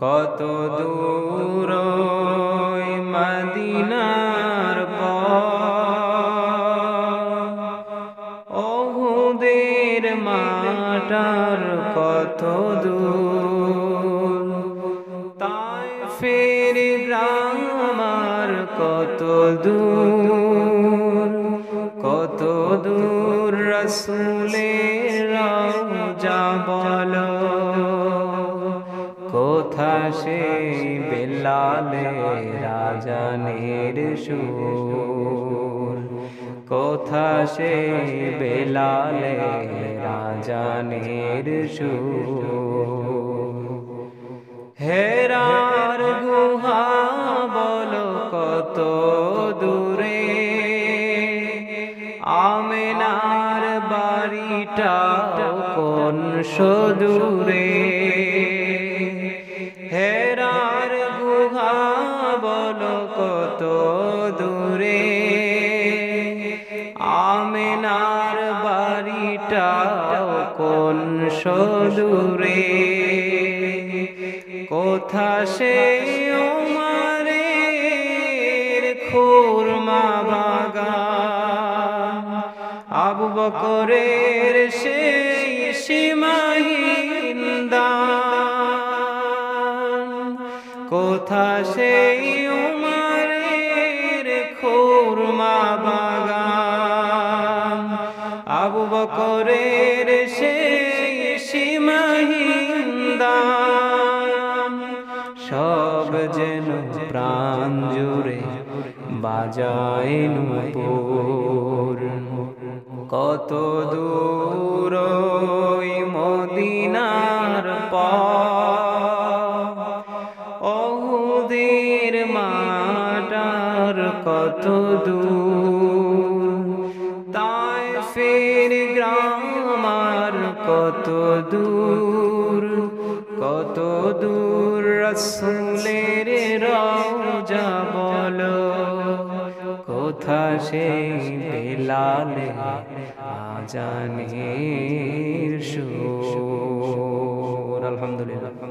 কত দূর মদিনার অহুদের মাটার কত দূর। তাই ফের গ্রামার কত দূর। কত দূর রসুলের কোথা সে বেলালে রাজানের সুর। কোথা সে বেলালে রাজানের সুর। হেরার গুহা বলো কত দূরে। আমেনার বাড়িটা কোন সদূরে। বাড়িটা কোন সদূরে? কোথা সে ওমারের খুরমা বাগান আবু বকরের সেই সীমাহীন কোথা সেই উমারের আবু বকরের সেই সীমাহীন সব যেন প্রাণ জুড়ে বাজায় নূপুর। কত দূর মদিনার পর অহুদের মাটার কত দূর। কত দূর কত দূর রসুলের রওজা বলো। কোথা সেই বেলাল আজানের সুর? আলহামদুলিল্লাহ।